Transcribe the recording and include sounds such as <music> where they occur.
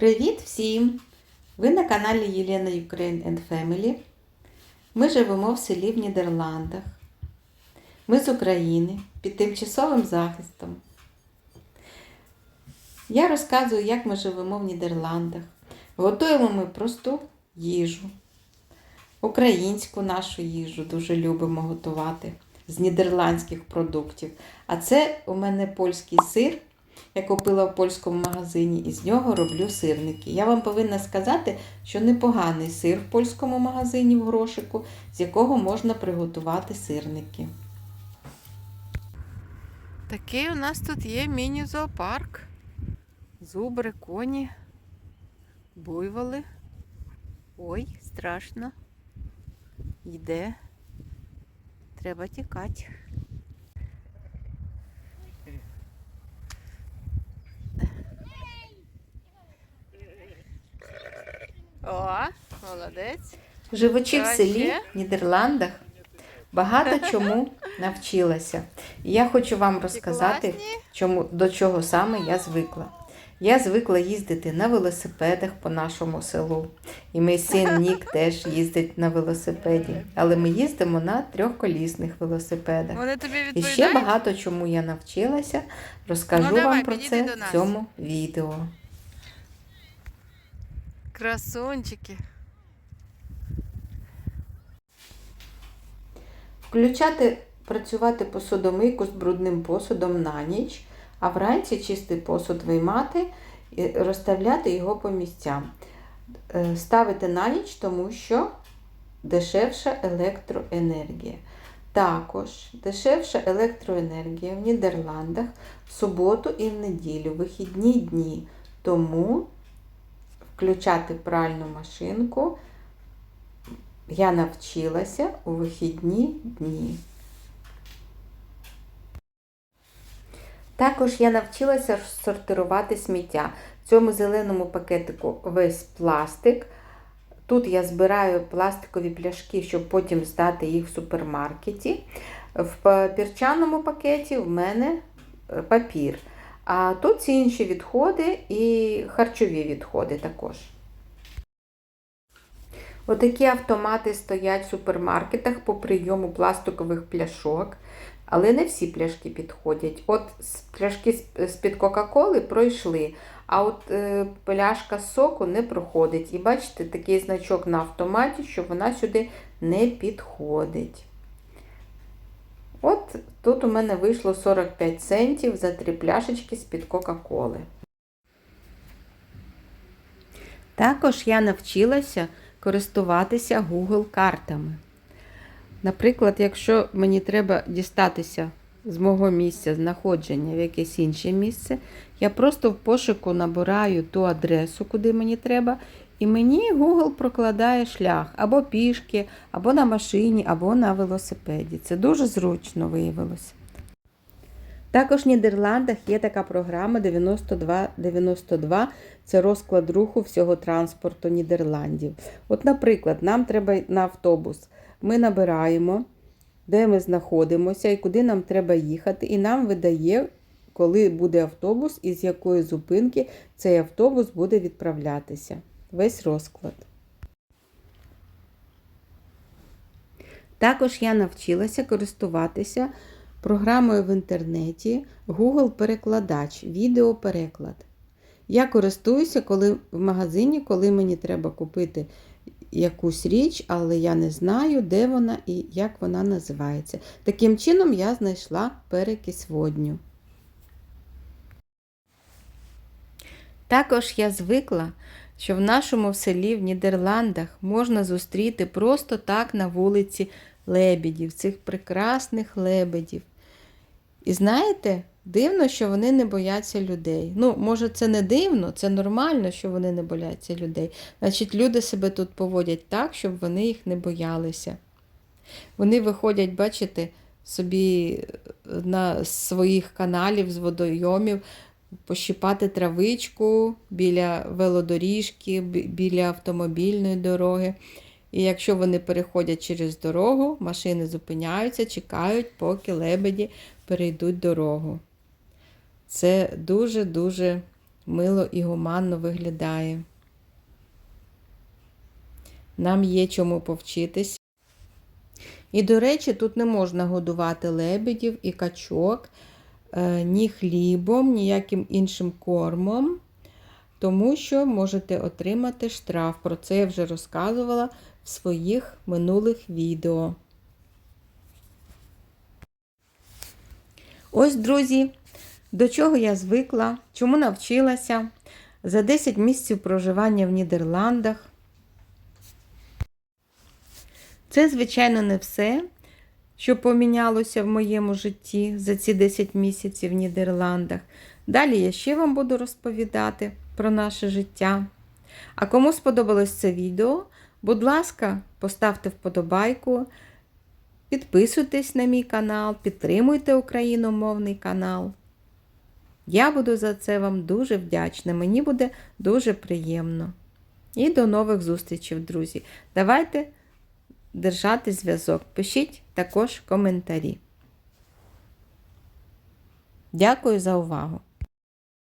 Привіт всім! Ви на каналі Єлена Ukraine and Family. Ми живемо в селі в Нідерландах. Ми з України під тимчасовим захистом. Я розказую, як ми живемо в Нідерландах. Готуємо ми просту їжу. Українську нашу їжу дуже любимо готувати з нідерландських продуктів. А це у мене польський сир. Я купила в польському магазині і з нього роблю сирники. Я вам повинна сказати, що непоганий сир в польському магазині в грошику, з якого можна приготувати сирники. Такий у нас тут є міні-зоопарк. Зубри, коні, буйволи. Ой, страшно. Йде. Треба тікати. О, молодець. Живучи в селі. Нідерландах, багато <laughs> чому навчилася. І я хочу вам розказати, чому, до чого саме я звикла. Я звикла їздити на велосипедах по нашому селу. І мій син <laughs> Нік теж їздить на велосипеді. Але ми їздимо на трьохколісних велосипедах. Вони тобі І ще багато чому я навчилася, розкажу Ну, давай, вам про це в цьому відео. Красунчики. Включати працювати посудомийку з брудним посудом на ніч, а вранці чистий посуд виймати і розставляти його по місцям. Е, Ставити на ніч, тому що дешевша електроенергія. Також дешевша електроенергія в Нідерландах в суботу і в неділю, вихідні дні. Тому включати пральну машинку я навчилася у вихідні дні. Також я навчилася сортирувати сміття. В цьому зеленому пакетику весь пластик. Тут я збираю пластикові пляшки, щоб потім здати їх в супермаркеті. В папірчаному пакеті в мене е, папір. А тут всі інші відходи і харчові відходи також. Отакі автомати стоять в супермаркетах по прийому пластикових пляшок, але не всі пляшки підходять. От пляшки з-під Кока-Коли пройшли, а от е, пляшка з соку не проходить. І бачите, такий значок на автоматі, що вона сюди не підходить. От тут у мене вийшло 45 центів за три пляшечки з-під Кока-Коли. Також я навчилася користуватися Google картами. Наприклад, якщо мені треба дістатися з мого місця знаходження в якесь інше місце, я просто в пошуку набираю ту адресу, куди мені треба, і мені Google прокладає шлях або пішки, або на машині, або на велосипеді. Це дуже зручно виявилося. Також в Нідерландах є така програма 9292 це розклад руху всього транспорту Нідерландів. От, наприклад, нам треба на автобус. Ми набираємо, де ми знаходимося і куди нам треба їхати, і нам видає, коли буде автобус і з якої зупинки цей автобус буде відправлятися. Весь розклад. Також я навчилася користуватися програмою в інтернеті Google Перекладач, відеопереклад. Я користуюся коли, в магазині, коли мені треба купити якусь річ, але я не знаю, де вона і як вона називається. Таким чином я знайшла перекись водню. Також я звикла, що в нашому селі в Нідерландах можна зустріти просто так на вулиці лебедів, цих прекрасних лебедів. І знаєте, дивно, що вони не бояться людей. Ну, може, це не дивно, це нормально, що вони не бояться людей. Значить, люди себе тут поводять так, щоб вони їх не боялися. Вони виходять, бачите, собі на з своїх каналів, з водойомів, пощипати травичку біля велодоріжки, біля автомобільної дороги. І якщо вони переходять через дорогу, машини зупиняються, чекають, поки лебеді перейдуть дорогу. Це дуже-дуже мило і гуманно виглядає. Нам є чому повчитись. І, до речі, тут не можна годувати лебедів і качок ні хлібом, ніяким іншим кормом, тому що можете отримати штраф. Про це я вже розказувала в своїх минулих відео. Ось, друзі, до чого я звикла, чому навчилася за 10 місяців проживання в Нідерландах. Це, звичайно, не все, що помінялося в моєму житті за ці 10 місяців в Нідерландах. Далі я ще вам буду розповідати про наше життя. А кому сподобалось це відео, будь ласка, поставте вподобайку, підписуйтесь на мій канал, підтримуйте україномовний канал. Я буду за це вам дуже вдячна. Мені буде дуже приємно. І до нових зустрічей, друзі. Давайте держати зв'язок. Пишіть також коментарі. Дякую за увагу!